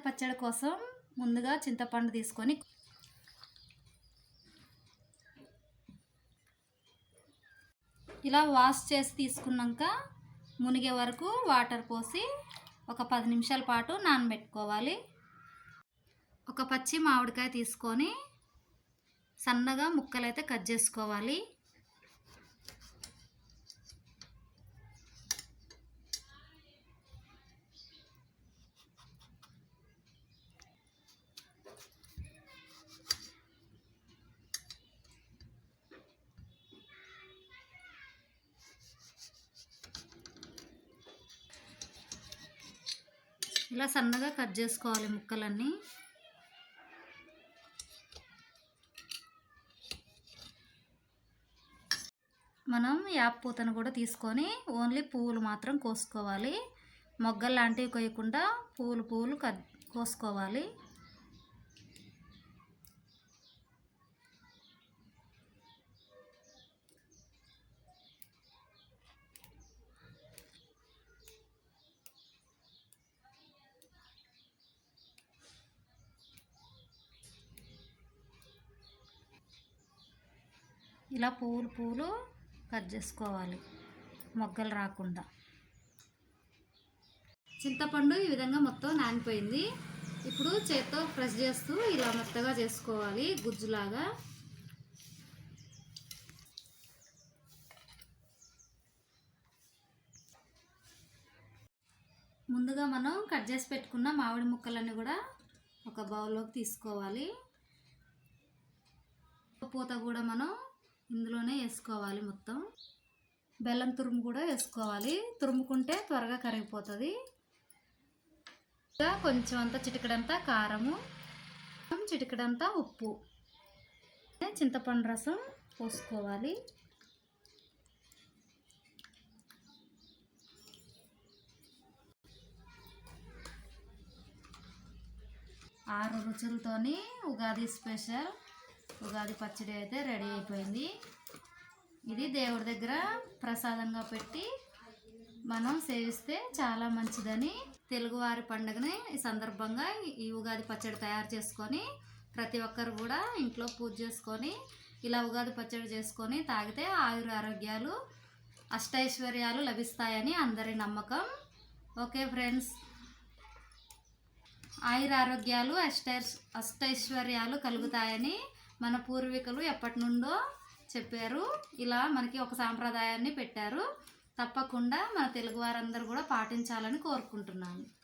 ఉగాది పచ్చడి కోసం ముందుగా చింతపండు తీసుకొని ఇలా వాష్ చేసి తీసుకున్నాక మునిగే వరకు వాటర్ పోసి ఒక పది నిమిషాల పాటు నానబెట్టుకోవాలి. ఒక పచ్చి మామిడికాయ తీసుకొని సన్నగా ముక్కలైతే కట్ చేసుకోవాలి. ఇలా సన్నగా కట్ చేసుకోవాలి ముక్కలన్నీ. మనం యాప్ పూతను కూడా తీసుకొని ఓన్లీ పువ్వులు మాత్రం కోసుకోవాలి. మొగ్గలు లాంటివి కొయ్యకుండా పువ్వులు పువ్వులు కట్ కోసుకోవాలి. ఇలా పూలు పువ్వులు కట్ చేసుకోవాలి. మొగ్గలు రాకుండా. చింతపండు ఈ విధంగా మొత్తం నానిపోయింది. ఇప్పుడు చేత్తో ప్రెస్ చేస్తూ ఇలా మెత్తగా చేసుకోవాలి గుజ్జులాగా. ముందుగా మనం కట్ చేసి పెట్టుకున్న మామిడి ముక్కలన్నీ కూడా ఒక బౌల్లోకి తీసుకోవాలి. పూత కూడా మనం ఇందులోనే వేసుకోవాలి మొత్తం. బెల్లం తురుము కూడా వేసుకోవాలి. తురుముకుంటే త్వరగా కరిగిపోతుంది. ఇంకా కొంచెం అంత చిటికడంతా కారము చిటికడంతా ఉప్పు. చింతపండు రసం పోసుకోవాలి. ఆరు రుచులతోని ఉగాది స్పెషల్. ఉగాది పచ్చడి అయితే రెడీ అయిపోయింది. ఇది దేవుడి దగ్గర ప్రసాదంగా పెట్టి మనం సేవిస్తే చాలా మంచిదని తెలుగువారి పండుగని ఈ సందర్భంగా ఈ ఉగాది పచ్చడి తయారు చేసుకొని ప్రతి ఒక్కరు కూడా ఇంట్లో పూజ చేసుకొని ఇలా ఉగాది పచ్చడి చేసుకొని తాగితే ఆయుర ఆరోగ్యాలు అష్టైశ్వర్యాలు లభిస్తాయని అందరి నమ్మకం. Okay friends. ఆయుర ఆరోగ్యాలు అష్టై అష్టైశ్వర్యాలు కలుగుతాయని మన పూర్వీకులు ఎప్పటి నుండో చెప్పారు. ఇలా మనకి ఒక సాంప్రదాయాన్ని పెట్టారు. తప్పకుండా మన తెలుగు వారందరూ కూడా పాటించాలని కోరుకుంటున్నాను.